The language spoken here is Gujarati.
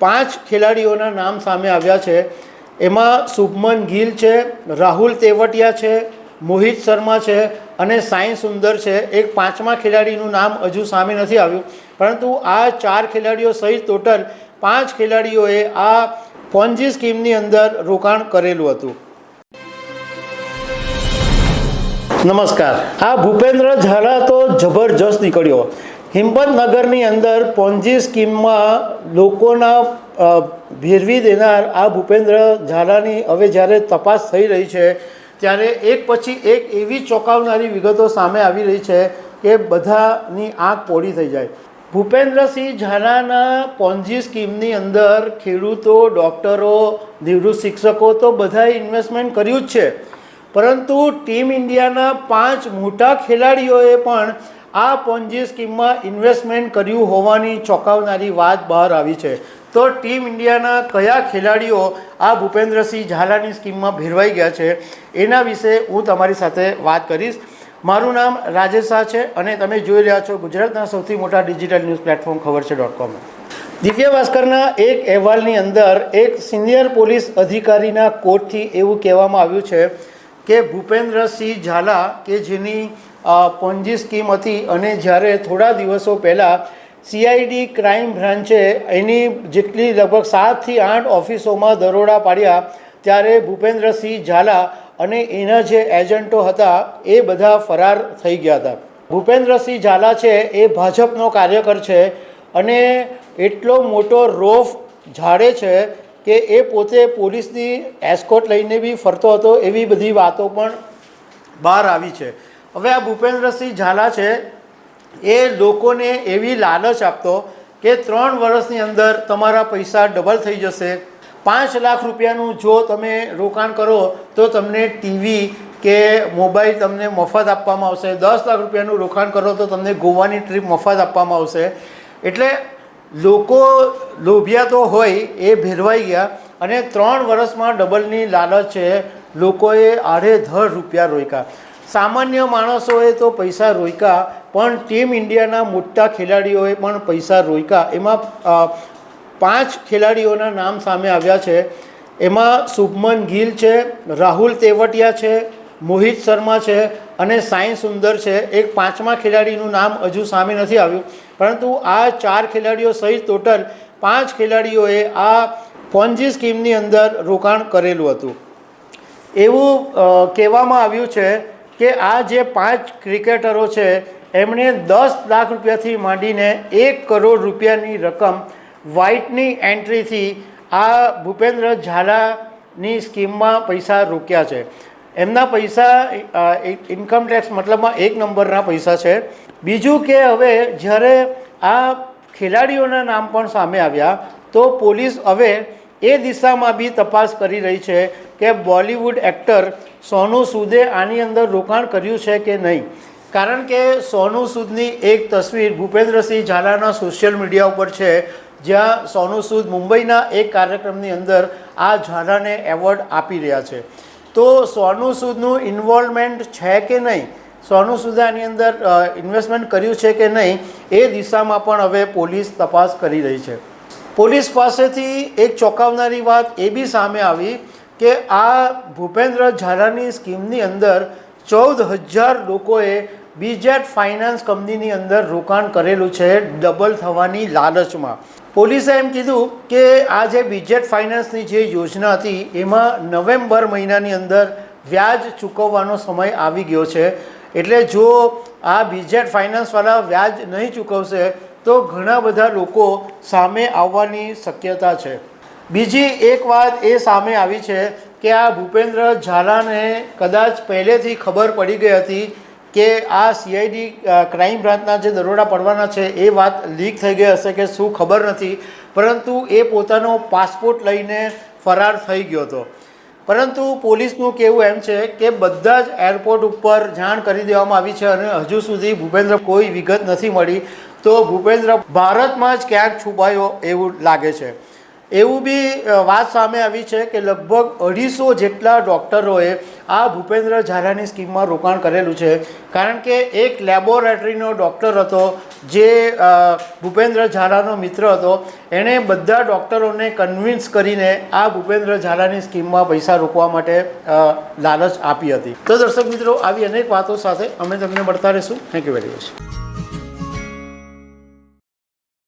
પાંચ ખેલાડીઓના નામ સામે આવ્યા છે. એમાં શુભમન ગિલ છે, રાહુલ તેવટિયા છે, મોહિત શર્મા છે અને સાઈ સુંદર છે. એક પાંચમા ખેલાડીનું નામ હજુ સામે નથી આવ્યું. પરંતુ આ ચાર ખેલાડીઓ સહિત ટોટલ પાંચ ખેલાડીઓએ આ પોન્જી સ્કીમની અંદર રોકાણ કરેલું હતું. નમસ્કાર. આ ભૂપેન્દ્ર ઝાલા તો જબરજસ્ત નીકળ્યો. હિંમતનગરની અંદર પોન્જી સ્કીમમાં લોકોના ભેરવી દેનાર આ ભૂપેન્દ્ર ઝાલાની હવે જ્યારે તપાસ થઈ રહી છે, ત્યારે એક પછી એક એવી ચોંકાવનારી વિગતો સામે આવી રહી છે કે બધાની આંખ પોળી થઈ જાય. ભૂપેન્દ્રસિંહ ઝાલાના પોન્જી સ્કીમની અંદર ખેડૂતો, ડૉક્ટરો, નિવૃત્ત શિક્ષકો તો બધાએ ઇન્વેસ્ટમેન્ટ કર્યું જ છે. પરંતુ ટીમ ઇન્ડિયાના પાંચ મોટા ખેલાડીઓએ પણ આ પોન્જી સ્કીમમાં ઇન્વેસ્ટમેન્ટ કર્યું હોવાની ચોંકાવનારી વાત બહાર આવી છે. તો ટીમ ઇન્ડિયાના કયા ખેલાડીઓ આ ભૂપેન્દ્રસિંહ ઝાલાની સ્કીમમાં ભેરવાઈ ગયા છે, એના વિશે હું તમારી સાથે વાત કરીશ. મારું નામ રાજેશ શાહ છે અને તમે જોઈ રહ્યા છો ગુજરાતના સૌથી મોટા ડિજિટલ ન્યૂઝ પ્લેટફોર્મ ખબર છે ડોટ કોમ. દિવ્ય ભાસ્કરના એક અહેવાલની અંદર એક સિનિયર પોલીસ અધિકારીના કોર્ટથી એવું કહેવામાં આવ્યું છે કે ભૂપેન્દ્રસિંહ ઝાલા કે જેની પોન્જી સ્કીમ હતી અને જ્યારે થોડા દિવસો પહેલાં સીઆઈડી ક્રાઇમ બ્રાન્ચે એની જેટલી લગભગ સાતથી આઠ ઓફિસોમાં દરોડા પાડ્યા, ત્યારે ભૂપેન્દ્રસિંહ ઝાલા અને એના જે એજન્ટો હતા, એ બધા ફરાર થઈ ગયા હતા. ભૂપેન્દ્રસિંહ ઝાલા છે, એ ભાજપનો કાર્યકર છે અને એટલો મોટો રોફ ઝાડે છે કે એ પોતે પોલીસની એસ્કોટ લઈને બી ફરતો હતો, એવી બધી વાતો પણ બહાર આવી છે. હવે આ ભૂપેન્દ્રસિંહ ઝાલા છે, એ લોકોને એવી લાલચ આપતો કે ત્રણ વર્ષની અંદર તમારા પૈસા ડબલ થઈ જશે. પાંચ લાખ રૂપિયાનું જો તમે રોકાણ કરો, તો તમને ટીવી કે મોબાઈલ તમને મફત આપવામાં આવશે. દસ લાખ રૂપિયાનું રોકાણ કરો, તો તમને ગોવાની ટ્રીપ મફત આપવામાં આવશે. એટલે લોકો લોભિયા તો હોય, એ ભેરવાઈ ગયા અને ત્રણ વર્ષમાં ડબલની લાલચ છે. લોકોએ આડેધડ રૂપિયા રોક્યા. સામાન્ય માણસોએ તો પૈસા રોક્યા, પણ ટીમ ઇન્ડિયાના મોટા ખેલાડીઓએ પણ પૈસા રોક્યા. એમાં પાંચ ખેલાડીઓના નામ સામે આવ્યા છે. એમાં શુભમન ગિલ છે, રાહુલ તેવટિયા છે, મોહિત શર્મા છે અને સાઈ સુંદર છે. એક પાંચમા ખેલાડીનું નામ હજુ સામે નથી આવ્યું. પરંતુ આ ચાર ખેલાડીઓ સહિત ટોટલ પાંચ ખેલાડીઓએ આ પોન્જી સ્કીમની અંદર રોકાણ કરેલું હતું. એવું કહેવામાં આવ્યું છે કે આ જે પાંચ ક્રિકેટરો છે, એમણે દસ લાખ રૂપિયાથી માંડીને એક કરોડ રૂપિયાની રકમ વ્હાઇટની એન્ટ્રીથી આ ભૂપેન્દ્ર ઝાલાની સ્કીમમાં પૈસા રોક્યા છે. એમના પૈસા ઇન્કમ ટેક્સ મતલબમાં એક નંબરના પૈસા છે. બીજું કે હવે જ્યારે આ ખેલાડીઓના નામ પણ સામે આવ્યા, તો પોલીસ હવે એ દિશામાં બી તપાસ કરી રહી છે કે બોલિવૂડ એક્ટર સોનુ સૂદે આની અંદર રોકાણ કર્યું છે કે નહીં? કારણ કે સોનુ સૂદની એક તસવીર ભૂપેન્દ્રસિંહ ઝાલાના સોશિયલ મીડિયા ઉપર છે, જ્યાં સોનુ સૂદ મુંબઈના એક કાર્યક્રમની અંદર આ ઝાલાને એવોર્ડ આપી રહ્યા છે. તો સોનુ સૂદનું ઇન્વોલ્વમેન્ટ છે કે નહીં? સોનુ સૂદે આની અંદર ઇન્વેસ્ટમેન્ટ કર્યું છે કે નહીં? એ દિશામાં પણ હવે પોલીસ તપાસ કરી રહી છે. પોલીસ પાસેથી એક ચોંકાવનારી વાત એ બી સામે આવી કે આ ભૂપેન્દ્ર ઝાલાની સ્કીમની અંદર ચૌદ હજાર લોકોએ બીજેટ ફાઇનાન્સ કંપનીની અંદર રોકાણ કરેલું છે, ડબલ થવાની લાલચમાં. પોલીસે એમ કીધું કે આ જે બીજેટ ફાઇનાન્સની જે યોજના હતી, એમાં નવેમ્બર મહિનાની અંદર વ્યાજ ચૂકવવાનો સમય આવી ગયો છે. એટલે જો આ બીજેટ ફાઇનાન્સવાળા વ્યાજ નહીં ચૂકવશે, તો ઘણા બધા લોકો સામે આવવાની શક્યતા છે. બીજી એક વાત એ સામે આવી છે કે આ ભૂપેન્દ્ર ઝાલાને કદાચ પહેલેથી ખબર પડી ગઈ હતી કે આ સીઆઈડી ક્રાઇમ બ્રાન્ચના જે દરોડા પડવાના છે એ વાત લીક થઈ ગઈ હશે કે શું ખબર નથી. પરંતુ એ પોતાનો પાસપોર્ટ લઈને ફરાર થઈ ગયો હતો. પરંતુ પોલીસનું કહેવું એમ છે કે બધા જ એરપોર્ટ ઉપર જાણ કરી દેવામાં આવી છે અને હજુ સુધી ભૂપેન્દ્ર કોઈ વિગત નથી મળી. તો ભૂપેન્દ્ર ભારતમાં જ ક્યાંક છુપાયો એવું લાગે છે. એવું બી વાત સામે આવી છે કે લગભગ અઢીસો જેટલા ડૉક્ટરોએ આ ભૂપેન્દ્ર ઝાલાની સ્કીમમાં રોકાણ કરેલું છે. કારણ કે એક લેબોરેટરીનો ડૉક્ટર હતો, જે ભૂપેન્દ્ર ઝાલાનો મિત્ર હતો, એણે બધા ડૉક્ટરોને કન્વિન્સ કરીને આ ભૂપેન્દ્ર ઝાલાની સ્કીમમાં પૈસા રોકવા માટે લાલચ આપી હતી. તો દર્શક મિત્રો, આવી અનેક વાતો સાથે અમે તમને મળતા રહીશું. Thank you very much